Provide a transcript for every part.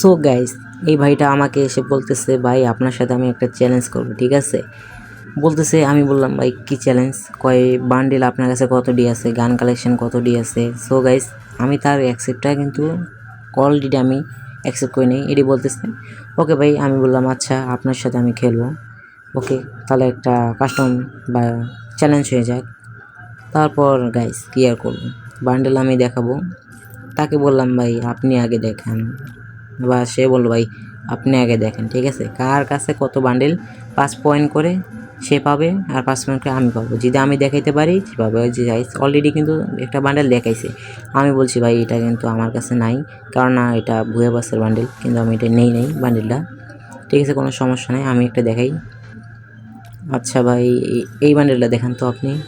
So guys এই ভাইটা আমাকে এসে বলতেছে, ভাই, আপনার সাথে আমি একটা চ্যালেঞ্জ করব, ঠিক আছে? বলতেছে, আমি বললাম, ভাই, কি চ্যালেঞ্জ কয় বান্ডেল আপনার কাছে কত ডি আছে? গান কালেকশন কত ডি আছে? সো গাইস আমি তার অ্যাকসেপ্টটা কিন্তু অলরেডি আমি অ্যাকসেপ্ট করে নিই। এটি বলতেছে, ওকে ভাই, আমি বললাম আচ্ছা আপনার সাথে আমি খেলব। ওকে, তাহলে একটা কাস্টম বা চ্যালেঞ্জ হয়ে যাক। তারপর গাইস কি আর করব? বান্ডেল আমি দেখাবো। তাকে বললাম, ভাই, আপনি আগে দেখান। বা সে বলল ভাই আপনি আগে দেখেন ঠিক আছে? কার কাছে কত বান্ডেল পাঁচ পয়েন্ট করে সে পাবে আর পাঁচ পয়েন্ট করে আমি পাবো। যদি আমি দেখাইতে পারি সে পাবে। যে অলরেডি কিন্তু একটা বান্ডেল দেখাইছে। আমি বলছি ভাই এটা কিন্তু আমার কাছে নাই কারণ না এটা ভুয়ে বাসের বান্ডেল কিন্তু আমি এটা নেই নেই বান্ডেলটা ঠিক আছে কোনো সমস্যা নেই আমি একটা দেখাই। আচ্ছা ভাই এই- বান্ডেলটা দেখান তো আপনি।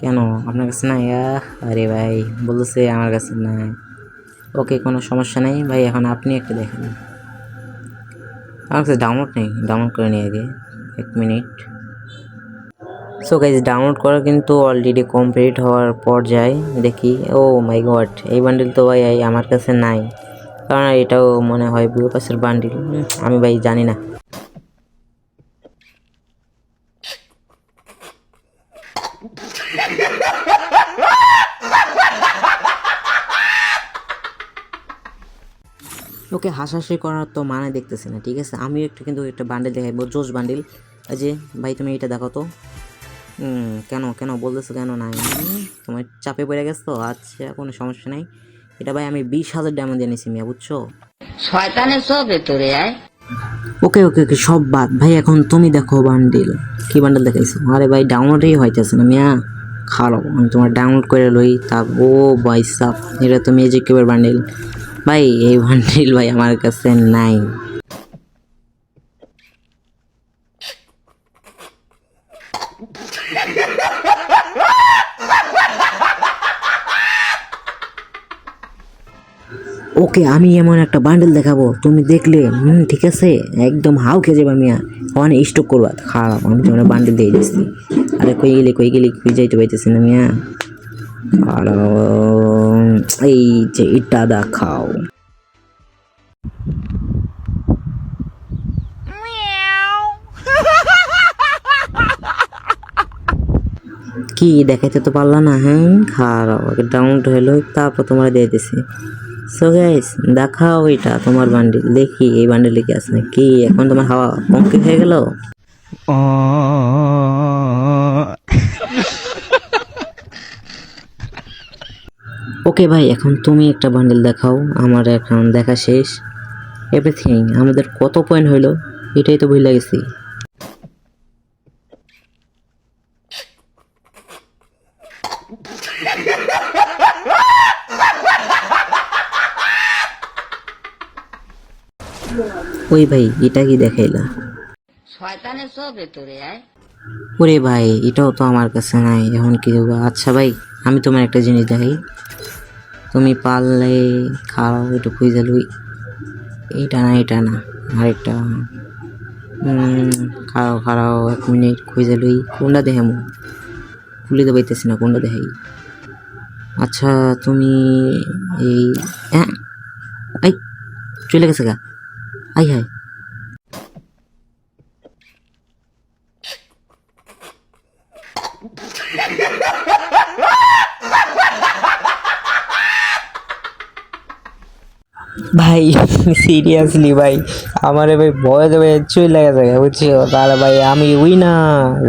কেন? আপনার কাছে নাই? আহ, আরে ভাই বলতেছে আমার কাছে নাই। ওকে কোনো সমস্যা নেই। ভাই, এখন আপনি একটা দেখেন আমার কাছে ডাউনলোড নেই। ডাউনলোড করে নিই আগে। এক মিনিট। সো গাইজ ডাউনলোড করা কিন্তু অলরেডি কমপ্লিট হওয়ার পর যায় দেখি। ও মাই গড এই বান্ডিল তো ভাই আমার কাছে নাই। কারণ এটাও মনে হয় ব্লু পাশের বান্ডিল আমি ভাই জানি না। ওকে হাসাহাসি করার তো মানে দেখতেছি না ঠিক আছে? আমিও একটু কিন্তু একটা বান্ডেল দেখাইবো জোস বান্ডিল এই যে ভাই তুমি এটা দেখো তো। কেন কেন বলতেছো কেন নাই? তোমার চাপে পড়ে গেছো? তো আচ্ছা কোনো সমস্যা নাই। এটা ভাই আমি বিশ হাজার ডায়মন্ড এনেছি মিয়া বুঝছ? শয়তানের সব ভেতরে আয়। ওকে ওকে ওকে সব বাদ। ভাই এখন তুমি দেখো বান্ডিল কি বান্ডেল দেখাইছো? আরে ভাই ডাউনলোডই হইতেছে না মিয়া। খারাপ আমি তোমার ডাউনলোড করে লই তা ও ভাই সাপ এটা তো ম্যাজিক কিউবের বান্ডিল ভাই, এই বান্ডিল ভাই আমার কাছে নাই। ওকে, আমি এমন একটা বান্ডেল দেখাবো, তুমি দেখলে, হুম, ঠিক আছে? একদম হাউ খেয়ে যাবে মিয়া। ওখানে স্টক করবা। খারাপ, আমি তোমার বান্ডেল দিয়ে দিচ্ছি আরে কই গেলি কই গেলি, কই যাইতে পাইতেছি না মিয়া? আর এই যে এটা দেখাও। কি দেখাইতে তো পারলা না হ্যাঁ? খারাপ ডাউনলোড হলো তারপর তোমার দিয়ে দিছি। সো গাইস দেখাও এটা তোমার বান্ডিল দেখি এই বান্ডিলে কি আছে কি এখন তোমার হাওয়া পঙ্কি হয়ে গেল? ওকে ভাই এখন তুমি একটা বান্ডেল দেখাও আমার এখন দেখা শেষ। এভরিথিং আমাদের কত পয়েন্ট হইল এটাই তো ভুলে গেছি। ওই ভাই এটা কি দেখাইলা? শয়তানের সব ভেতরে আয়। ওরে ভাই এটাও তো আমার কাছে নাই এখন কি আচ্ছা ভাই আমি তোমার একটা জিনিস দেখাই। তুমি পারলে খাও, একটু খুঁজে লুই। এইটা না এটা না, আরেকটা। খাও খাও, এক মিনিট খুঁজে লুই। কোনটা মো খুলে তো পাইতেছি না, কোনটা দেখাই? আচ্ছা তুমি এই হ্যাঁ এই, চলে গেছে গা। আই হাই ভাই সিরিয়াসলি ভাই, আমার ভাই ভয় ভাই চুই লাগে যায় বুঝছ? তাহলে ভাই আমি উইনার